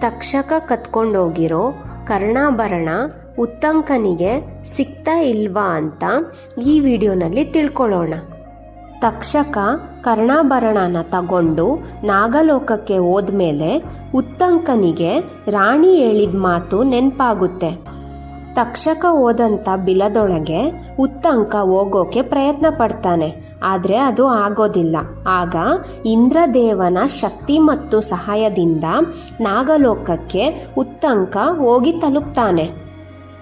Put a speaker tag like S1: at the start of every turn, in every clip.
S1: ತಕ್ಷಕ ಕತ್ಕೊಂಡೋಗಿರೋ ಕರ್ಣಾಭರಣ ಉತ್ತಂಕನಿಗೆ ಸಿಗ್ತಾ ಇಲ್ವಾ ಅಂತ ಈ ವಿಡಿಯೋನಲ್ಲಿ ತಿಳ್ಕೊಳ್ಳೋಣ. ತಕ್ಷಕ ಕರ್ಣಾಭರಣನ ತಗೊಂಡು ನಾಗಲೋಕಕ್ಕೆ ಹೋದ್ಮೇಲೆ ಉತ್ತಂಕನಿಗೆ ರಾಣಿ ಹೇಳಿದ ಮಾತು ನೆನಪಾಗುತ್ತೆ. ತಕ್ಷಕ ಹೋದಂಥ ಬಿಲದೊಳಗೆ ಉತ್ತಂಕ ಹೋಗೋಕೆ ಪ್ರಯತ್ನ ಪಡ್ತಾನೆ. ಆದರೆ ಅದು ಆಗೋದಿಲ್ಲ. ಆಗ ಇಂದ್ರದೇವನ ಶಕ್ತಿ ಮತ್ತು ಸಹಾಯದಿಂದ ನಾಗಲೋಕಕ್ಕೆ ಉತ್ತಂಕ ಹೋಗಿ ತಲುಪ್ತಾನೆ.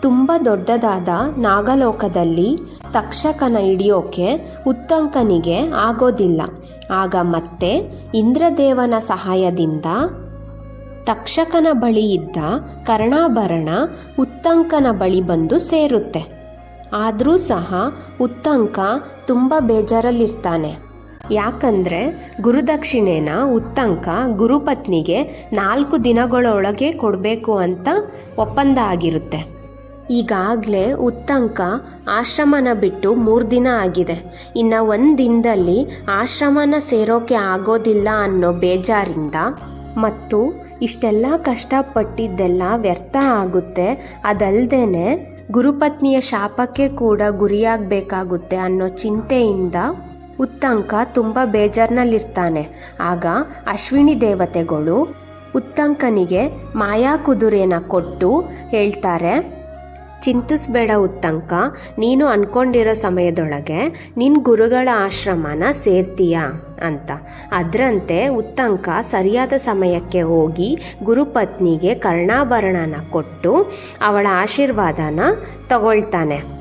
S1: ತುಂಬ ದೊಡ್ಡದಾದ ನಾಗಲೋಕದಲ್ಲಿ ತಕ್ಷಕನ ಹಿಡಿಯೋಕೆ ಉತ್ತಂಕನಿಗೆ ಆಗೋದಿಲ್ಲ. ಆಗ ಮತ್ತೆ ಇಂದ್ರದೇವನ ಸಹಾಯದಿಂದ ತಕ್ಷಕನ ಬಳಿ ಇದ್ದ ಕರ್ಣಾಭರಣ ಉತ್ತಂಕನ ಬಳಿ ಬಂದು ಸೇರುತ್ತೆ. ಆದರೂ ಸಹ ಉತ್ತಂಕ ತುಂಬ ಬೇಜಾರಲ್ಲಿರ್ತಾನೆ. ಯಾಕಂದರೆ ಗುರುದಕ್ಷಿಣೆನ ಉತ್ತಂಕ ಗುರುಪತ್ನಿಗೆ ನಾಲ್ಕು ದಿನಗಳೊಳಗೆ ಕೊಡಬೇಕು ಅಂತ ಒಪ್ಪಂದ ಆಗಿರುತ್ತೆ. ಈಗಾಗಲೇ ಉತ್ತಂಕ ಆಶ್ರಮನ ಬಿಟ್ಟು ಮೂರು ದಿನ ಆಗಿದೆ. ಇನ್ನು ಒಂದು ದಿನದಲ್ಲಿ ಆಶ್ರಮನ ಸೇರೋಕೆ ಆಗೋದಿಲ್ಲ ಅನ್ನೋ ಬೇಜಾರಿಂದ ಮತ್ತು ಇಷ್ಟೆಲ್ಲ ಕಷ್ಟಪಟ್ಟಿದ್ದೆಲ್ಲ ವ್ಯರ್ಥ ಆಗುತ್ತೆ. ಅದಲ್ಲದೇ ಗುರುಪತ್ನಿಯ ಶಾಪಕ್ಕೆ ಕೂಡ ಗುರಿಯಾಗಬೇಕಾಗುತ್ತೆ ಅನ್ನೋ ಚಿಂತೆಯಿಂದ ಉತ್ತಂಕ ತುಂಬ ಬೇಜಾರ್ನಲ್ಲಿರ್ತಾನೆ. ಆಗ ಅಶ್ವಿನಿ ದೇವತೆಗಳು ಉತ್ತಂಕನಿಗೆ ಮಾಯಾ ಕುದುರೆನ ಕೊಟ್ಟು ಹೇಳ್ತಾರೆ ಚಿಂತಿಸ್ಬೇಡ ಉತ್ತಂಕ. ನೀನು ಅನ್ಕೊಂಡಿರೋ ಸಮಯದೊಳಗೆ ನಿನ್ನ ಗುರುಗಳ ಆಶ್ರಮನ ಸೇರ್ತೀಯ ಅಂತ. ಅದರಂತೆ ಉತ್ತಂಕ ಸರಿಯಾದ ಸಮಯಕ್ಕೆ ಹೋಗಿ ಗುರುಪತ್ನಿಗೆ ಕರ್ಣಾಭರಣನ ಕೊಟ್ಟು ಅವಳ ಆಶೀರ್ವಾದನ ತಗೊಳ್ತಾನೆ.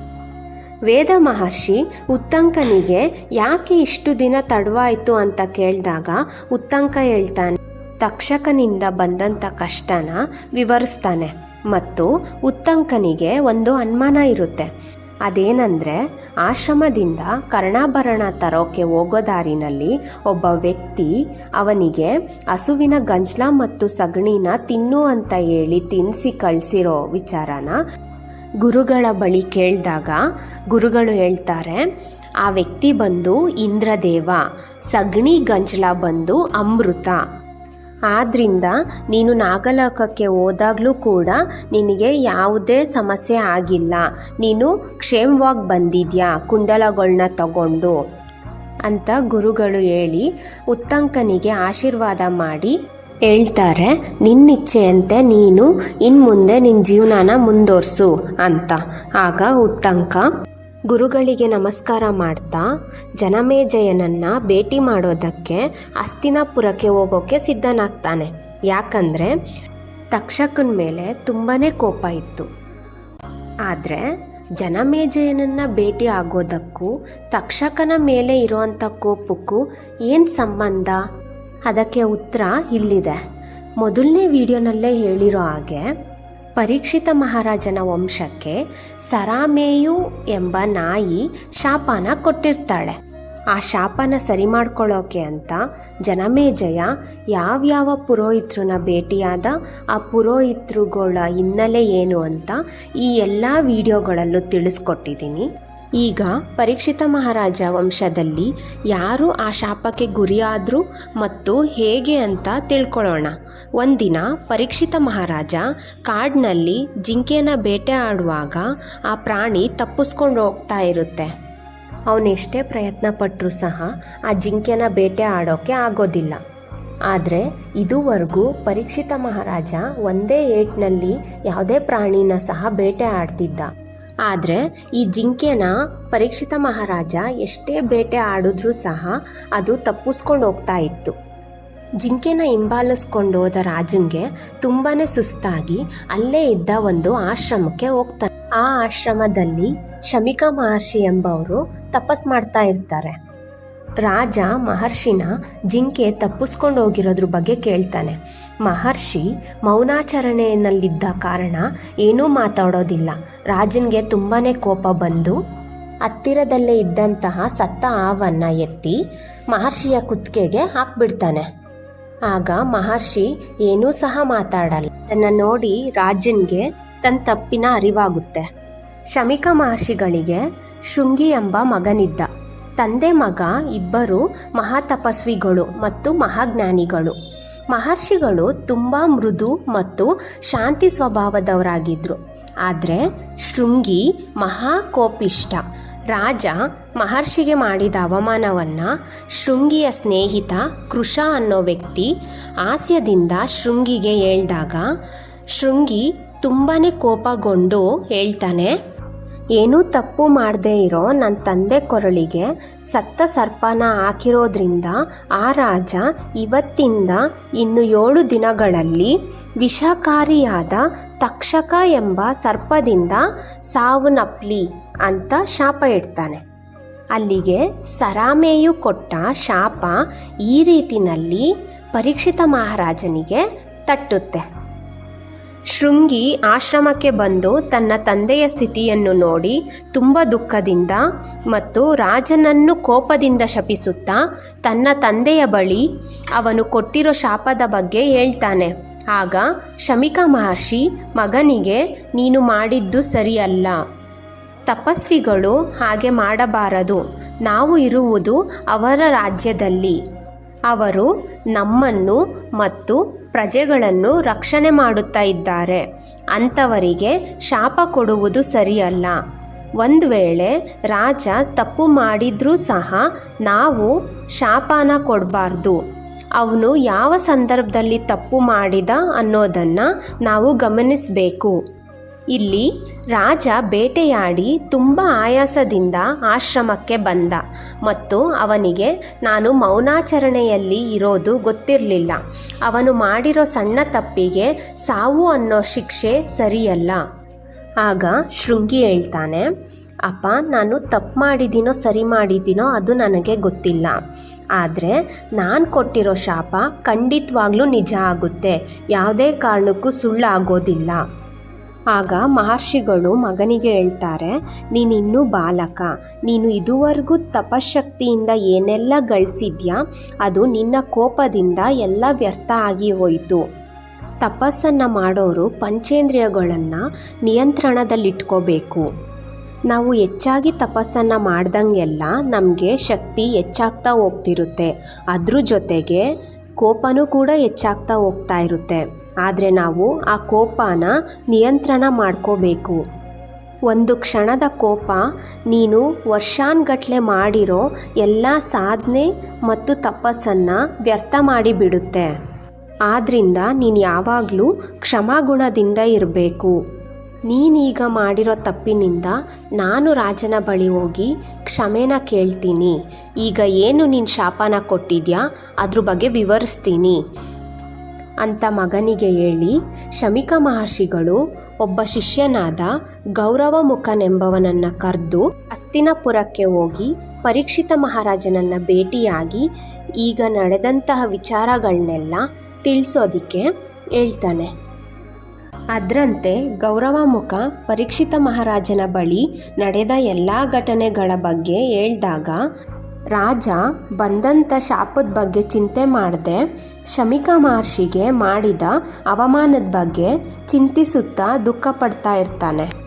S1: ವೇದ ಮಹರ್ಷಿ ಉತ್ತಂಕನಿಗೆ ಯಾಕೆ ಇಷ್ಟು ದಿನ ತಡವಾಯಿತು ಅಂತ ಕೇಳಿದಾಗ ಉತ್ತಂಕ ಹೇಳ್ತಾನೆ, ತಕ್ಷಕನಿಂದ ಬಂದಂಥ ಕಷ್ಟನ ವಿವರಿಸ್ತಾನೆ. ಮತ್ತು ಉತ್ತಂಕನಿಗೆ ಒಂದು ಅನುಮಾನ ಇರುತ್ತೆ. ಅದೇನೆಂದರೆ, ಆಶ್ರಮದಿಂದ ಕರ್ಣಾಭರಣ ತರೋಕೆ ಹೋಗೋ ದಾರಿನಲ್ಲಿ ಒಬ್ಬ ವ್ಯಕ್ತಿ ಅವನಿಗೆ ಹಸುವಿನ ಗಂಜ್ಲ ಮತ್ತು ಸಗಣಿನ ತಿನ್ನು ಅಂತ ಹೇಳಿ ತಿನ್ನಿಸಿ ಕಳಿಸಿರೋ ವಿಚಾರನ ಗುರುಗಳ ಬಳಿ ಕೇಳಿದಾಗ ಗುರುಗಳು ಹೇಳ್ತಾರೆ, ಆ ವ್ಯಕ್ತಿ ಬಂದು ಇಂದ್ರದೇವ, ಸಗಣಿ ಗಂಜ್ಲ ಬಂದು ಅಮೃತ ಆದ್ರಿಂದ ನೀನು ನಾಗಲೋಕಕ್ಕೆ ಹೋದಾಗಲೂ ಕೂಡ ನಿನಗೆ ಯಾವುದೇ ಸಮಸ್ಯೆ ಆಗಿಲ್ಲ. ನೀನು ಕ್ಷೇಮವಾಗಿ ಬಂದಿದ್ಯಾ? ಕುಂಡಲಗಳನ್ನ ತಗೊಂಡು ಅಂತ ಗುರುಗಳು ಹೇಳಿ ಉತ್ತಂಕನಿಗೆ ಆಶೀರ್ವಾದ ಮಾಡಿ ಹೇಳ್ತಾರೆ, ನಿನ್ನಿಚ್ಛೆಯಂತೆ ನೀನು ಇನ್ನು ಮುಂದೆ ನಿನ್ನ ಜೀವನನ ಮುಂದುವರ್ಸು ಅಂತ. ಆಗ ಉತ್ತಂಕ ಗುರುಗಳಿಗೆ ನಮಸ್ಕಾರ ಮಾಡ್ತಾ ಜನಮೇಜಯನನ್ನ ಭೇಟಿ ಮಾಡೋದಕ್ಕೆ ಅಸ್ತಿನಾಪುರಕ್ಕೆ ಹೋಗೋಕ್ಕೆ ಸಿದ್ಧನಾಗ್ತಾನೆ. ಯಾಕಂದರೆ ತಕ್ಷಕನ ಮೇಲೆ ತುಂಬಾ ಕೋಪ ಇತ್ತು. ಆದರೆ ಜನಮೇಜಯನನ್ನ ಭೇಟಿ ಆಗೋದಕ್ಕೂ ತಕ್ಷಕನ ಮೇಲೆ ಇರುವಂಥ ಕೋಪಕ್ಕೂ ಏನು ಸಂಬಂಧ? ಅದಕ್ಕೆ ಉತ್ತರ ಇಲ್ಲಿದೆ. ಮೊದಲನೇ ವಿಡಿಯೋನಲ್ಲೇ ಹೇಳಿರೋ ಹಾಗೆ ಪರೀಕ್ಷಿತ ಮಹಾರಾಜನ ವಂಶಕ್ಕೆ ಸರಾಮೇಯು ಎಂಬ ನಾಯಿ ಶಾಪನ ಕೊಟ್ಟಿರ್ತಾಳೆ. ಆ ಶಾಪನ ಸರಿ ಮಾಡ್ಕೊಳ್ಳೋಕೆ ಅಂತ ಜನಮೇಜಯ ಯಾವ್ಯಾವ ಪುರೋಹಿತ್ರನ ಭೇಟಿಯಾದ ಆ ಪುರೋಹಿತ್ರುಗಳ ಹಿನ್ನೆಲೆ ಏನು ಅಂತ ಈ ಎಲ್ಲ ವಿಡಿಯೋಗಳಲ್ಲೂ ತಿಳಿಸ್ಕೊಟ್ಟಿದ್ದೀನಿ. ಈಗ ಪರೀಕ್ಷಿತ ಮಹಾರಾಜ ವಂಶದಲ್ಲಿ ಯಾರು ಆ ಶಾಪಕ್ಕೆ ಗುರಿಯಾದರು ಮತ್ತು ಹೇಗೆ ಅಂತ ತಿಳ್ಕೊಳ್ಳೋಣ. ಒಂದಿನ ಪರೀಕ್ಷಿತ ಮಹಾರಾಜ ಕಾಡ್ನಲ್ಲಿ ಜಿಂಕೆನ ಬೇಟೆ ಆಡುವಾಗ ಆ ಪ್ರಾಣಿ ತಪ್ಪಿಸ್ಕೊಂಡು ಹೋಗ್ತಾ ಇರುತ್ತೆ. ಅವನೆಷ್ಟೇ ಪ್ರಯತ್ನ ಪಟ್ಟರೂ ಸಹ ಆ ಜಿಂಕೆನ ಬೇಟೆ ಆಡೋಕ್ಕೆ ಆಗೋದಿಲ್ಲ. ಆದರೆ ಇದುವರೆಗೂ ಪರೀಕ್ಷಿತ ಮಹಾರಾಜ ಒಂದೇ ಏಟ್ನಲ್ಲಿ ಯಾವುದೇ ಪ್ರಾಣಿನ ಸಹ ಬೇಟೆ ಆಡ್ತಿದ್ದ. ಆದರೆ ಈ ಜಿಂಕೆನ ಪರೀಕ್ಷಿತ ಮಹಾರಾಜ ಎಷ್ಟೇ ಬೇಟೆ ಆಡಿದ್ರೂ ಸಹ ಅದು ತಪ್ಪಿಸ್ಕೊಂಡು ಹೋಗ್ತಾ ಇತ್ತು. ಜಿಂಕೆನ ಹಿಂಬಾಲಿಸ್ಕೊಂಡು ಹೋದ ರಾಜನ್ಗೆ ತುಂಬಾ ಸುಸ್ತಾಗಿ ಅಲ್ಲೇ ಇದ್ದ ಒಂದು ಆಶ್ರಮಕ್ಕೆ ಹೋಗ್ತಾನೆ ಆ ಆಶ್ರಮದಲ್ಲಿ ಶಮಿಕಾ ಮಹರ್ಷಿ ಎಂಬವರು ತಪಸ್ ಮಾಡ್ತಾ ಇರ್ತಾರೆ. ರಾಜ ಮಹರ್ಷಿನ ಜಿಂಕೆ ತಪ್ಪಿಸ್ಕೊಂಡು ಹೋಗಿರೋದ್ರ ಬಗ್ಗೆ ಕೇಳ್ತಾನೆ. ಮಹರ್ಷಿ ಮೌನಾಚರಣೆಯಲ್ಲಿದ್ದ ಕಾರಣ ಏನೂ ಮಾತಾಡೋದಿಲ್ಲ. ರಾಜನಿಗೆ ತುಂಬಾ ಕೋಪ ಬಂದು ಹತ್ತಿರದಲ್ಲೇ ಇದ್ದಂತಹ ಸತ್ತ ಹಾವನ್ನು ಎತ್ತಿ ಮಹರ್ಷಿಯ ಕುತ್ತಿಗೆಗೆ ಹಾಕ್ಬಿಡ್ತಾನೆ. ಆಗ ಮಹರ್ಷಿ ಏನೂ ಸಹ ಮಾತಾಡಲ್ಲ. ಅದನ್ನು ನೋಡಿ ರಾಜನ್ಗೆ ತನ್ನ ತಪ್ಪಿನ ಅರಿವಾಗುತ್ತೆ. ಶಮಿಕ ಮಹರ್ಷಿಗಳಿಗೆ ಶೃಂಗಿ ಎಂಬ ಮಗನಿದ್ದ. ತಂದೆ ಮಗ ಇಬ್ಬರು ಮಹಾತಪಸ್ವಿಗಳು ಮತ್ತು ಮಹಾಜ್ಞಾನಿಗಳು. ಮಹರ್ಷಿಗಳು ತುಂಬ ಮೃದು ಮತ್ತು ಶಾಂತಿ ಸ್ವಭಾವದವರಾಗಿದ್ದರು ಆದರೆ ಶೃಂಗಿ ಮಹಾಕೋಪಿಷ್ಟ ರಾಜ ಮಹರ್ಷಿಗೆ ಮಾಡಿದ ಅವಮಾನವನ್ನು ಶೃಂಗಿಯ ಸ್ನೇಹಿತ ಕೃಷ ಅನ್ನೋ ವ್ಯಕ್ತಿ ಹಾಸ್ಯದಿಂದ ಶೃಂಗಿಗೆ ಹೇಳ್ದಾಗ, ಶೃಂಗಿ ತುಂಬಾ ಕೋಪಗೊಂಡು ಹೇಳ್ತಾನೆ ಏನೂ ತಪ್ಪು ಮಾಡದೇ ಇರೋ ನನ್ನ ತಂದೆ ಕೊರಳಿಗೆ ಸತ್ತ ಸರ್ಪನ ಹಾಕಿರೋದ್ರಿಂದ ಆ ರಾಜ ಇವತ್ತಿಂದ ಇನ್ನು ಏಳು ದಿನಗಳಲ್ಲಿ ವಿಷಕಾರಿಯಾದ ತಕ್ಷಕ ಎಂಬ ಸರ್ಪದಿಂದ ಸಾವನ್ನಪ್ಪಲಿ ಅಂತ ಶಾಪ ಇಡ್ತಾನೆ. ಅಲ್ಲಿಗೆ ಸರಾಮೆಯು ಕೊಟ್ಟ ಶಾಪ ಈ ರೀತಿನಲ್ಲಿ ಪರೀಕ್ಷಿತ ಮಹಾರಾಜನಿಗೆ ತಟ್ಟುತ್ತೆ. ಶೃಂಗಿ ಆಶ್ರಮಕ್ಕೆ ಬಂದು ತನ್ನ ತಂದೆಯ ಸ್ಥಿತಿಯನ್ನು ನೋಡಿ ತುಂಬ ದುಃಖದಿಂದ ಮತ್ತು ರಾಜನನ್ನು ಕೋಪದಿಂದ ಶಪಿಸುತ್ತಾ ತನ್ನ ತಂದೆಯ ಬಳಿ ಅವನು ಕೊಟ್ಟಿರೋ ಶಾಪದ ಬಗ್ಗೆ ಹೇಳ್ತಾನೆ. ಆಗ ಶಮಿಕ ಮಹರ್ಷಿ, ಮಗನಿಗೆ ನೀನು ಮಾಡಿದ್ದು ಸರಿಯಲ್ಲ. ತಪಸ್ವಿಗಳು ಹಾಗೆ ಮಾಡಬಾರದು. ನಾವು ಇರುವುದು ಅವರ ರಾಜ್ಯದಲ್ಲಿ. ಅವರು ನಮ್ಮನ್ನು ಮತ್ತು ಪ್ರಜೆಗಳನ್ನು ರಕ್ಷಣೆ ಮಾಡುತ್ತಾ ಇದ್ದಾರೆ. ಅಂಥವರಿಗೆ ಶಾಪ ಕೊಡುವುದು ಸರಿಯಲ್ಲ. ಒಂದು ವೇಳೆ ರಾಜ ತಪ್ಪು ಮಾಡಿದ್ರೂ ಸಹ ನಾವು ಶಾಪನ ಕೊಡಬಾರ್ದು. ಅವನು ಯಾವ ಸಂದರ್ಭದಲ್ಲಿ ತಪ್ಪು ಮಾಡಿದ ಅನ್ನೋದನ್ನು ನಾವು ಗಮನಿಸಬೇಕು. ಇಲ್ಲಿ ರಾಜ ಬೇಟೆಯಾಡಿ ತುಂಬ ಆಯಾಸದಿಂದ ಆಶ್ರಮಕ್ಕೆ ಬಂದ ಮತ್ತು ಅವನಿಗೆ, ನಾನು ಮೌನಾಚರಣೆಯಲ್ಲಿ ಇರೋದು ಗೊತ್ತಿರಲಿಲ್ಲ. ಅವನು ಮಾಡಿರೋ ಸಣ್ಣ ತಪ್ಪಿಗೆ ಸಾವು ಅನ್ನೋ ಶಿಕ್ಷೆ ಸರಿಯಲ್ಲ. ಆಗ ಶೃಂಗಿ ಹೇಳ್ತಾನೆ, ಅಪ್ಪ, ನಾನು ತಪ್ಪು ಮಾಡಿದ್ದೀನೋ ಸರಿ ಮಾಡಿದ್ದೀನೋ ಅದು ನನಗೆ ಗೊತ್ತಿಲ್ಲ. ಆದರೆ ನಾನು ಕೊಟ್ಟಿರೋ ಶಾಪ ಖಂಡಿತವಾಗ್ಲೂ ನಿಜ ಆಗುತ್ತೆ. ಯಾವುದೇ ಕಾರಣಕ್ಕೂ ಸುಳ್ಳಾಗೋದಿಲ್ಲ. ಆಗ ಮಹರ್ಷಿಗಳು ಮಗನಿಗೆ ಹೇಳ್ತಾರೆ, ನೀನಿನ್ನೂ ಬಾಲಕ, ನೀನು ಇದುವರೆಗೂ ತಪಶಕ್ತಿಯಿಂದ ಏನೆಲ್ಲ ಗಳಿಸಿದ್ಯಾ, ಅದು ನಿನ್ನ ಕೋಪದಿಂದ ಎಲ್ಲ ವ್ಯರ್ಥ ಆಗಿ ಹೋಯಿತು. ತಪಸ್ಸನ್ನು ಮಾಡೋರು ಪಂಚೇಂದ್ರಿಯಗಳನ್ನು ನಿಯಂತ್ರಣದಲ್ಲಿಟ್ಕೋಬೇಕು. ನಾವು ಹೆಚ್ಚಾಗಿ ತಪಸ್ಸನ್ನು ಮಾಡ್ದಂಗೆಲ್ಲ ನಮಗೆ ಶಕ್ತಿ ಹೆಚ್ಚಾಗ್ತಾ ಹೋಗ್ತಿರುತ್ತೆ. ಅದ್ರ ಜೊತೆಗೆ ಕೋಪನೂ ಕೂಡ ಹೆಚ್ಚಾಗ್ತಾ ಹೋಗ್ತಾ ಇರುತ್ತೆ. ಆದರೆ ನಾವು ಆ ಕೋಪನ ನಿಯಂತ್ರಣ ಮಾಡ್ಕೋಬೇಕು. ಒಂದು ಕ್ಷಣದ ಕೋಪ, ನೀನು ವರ್ಷಾನ್ಗಟ್ಲೆ ಮಾಡಿರೋ ಎಲ್ಲ ಸಾಧನೆ ಮತ್ತು ತಪಸ್ಸನ್ನು ವ್ಯರ್ಥ ಮಾಡಿಬಿಡುತ್ತೆ ಆದ್ದರಿಂದ ನೀನು ಯಾವಾಗಲೂ ಕ್ಷಮಾಗುಣದಿಂದ ಇರಬೇಕು. ನೀನೀಗ ಮಾಡಿರೋ ತಪ್ಪಿನಿಂದ ನಾನು ರಾಜನ ಬಳಿ ಹೋಗಿ ಕ್ಷಮೆನ ಕೇಳ್ತೀನಿ. ಈಗ ಏನು ನೀನು ಶಾಪನ ಕೊಟ್ಟಿದ್ಯಾ? ಅದ್ರ ಬಗ್ಗೆ ವಿವರಿಸ್ತೀನಿ. ಅಂತ ಮಗನಿಗೆ ಹೇಳಿ ಶಮಿಕ ಮಹರ್ಷಿಗಳು ಒಬ್ಬ ಶಿಷ್ಯನಾದ ಗೌರವ ಮುಖನೆಂಬವನನ್ನು ಕರೆದು ಅಸ್ತಿನಪುರಕ್ಕೆ ಹೋಗಿ ಪರೀಕ್ಷಿತ ಮಹಾರಾಜನನ್ನು ಭೇಟಿಯಾಗಿ ಈಗ ನಡೆದಂತಹ ವಿಚಾರಗಳನ್ನೆಲ್ಲ ತಿಳಿಸೋದಕ್ಕೆ ಹೇಳ್ತಾನೆ. ಅದರಂತೆ ಗೌರವಮುಖ ಪರೀಕ್ಷಿತ ಮಹಾರಾಜನ ಬಳಿ ನಡೆದ ಎಲ್ಲ ಘಟನೆಗಳ ಬಗ್ಗೆ ಹೇಳ್ದಾಗ, ರಾಜ ಬಂದಂಥ ಶಾಪದ ಬಗ್ಗೆ ಚಿಂತೆ ಮಾಡದೆ, ಶಮಿಕಾ ಮಹರ್ಷಿಗೆ ಮಾಡಿದ ಅವಮಾನದ ಬಗ್ಗೆ ಚಿಂತಿಸುತ್ತಾ ದುಃಖ ಪಡ್ತಾ ಇರ್ತಾನೆ.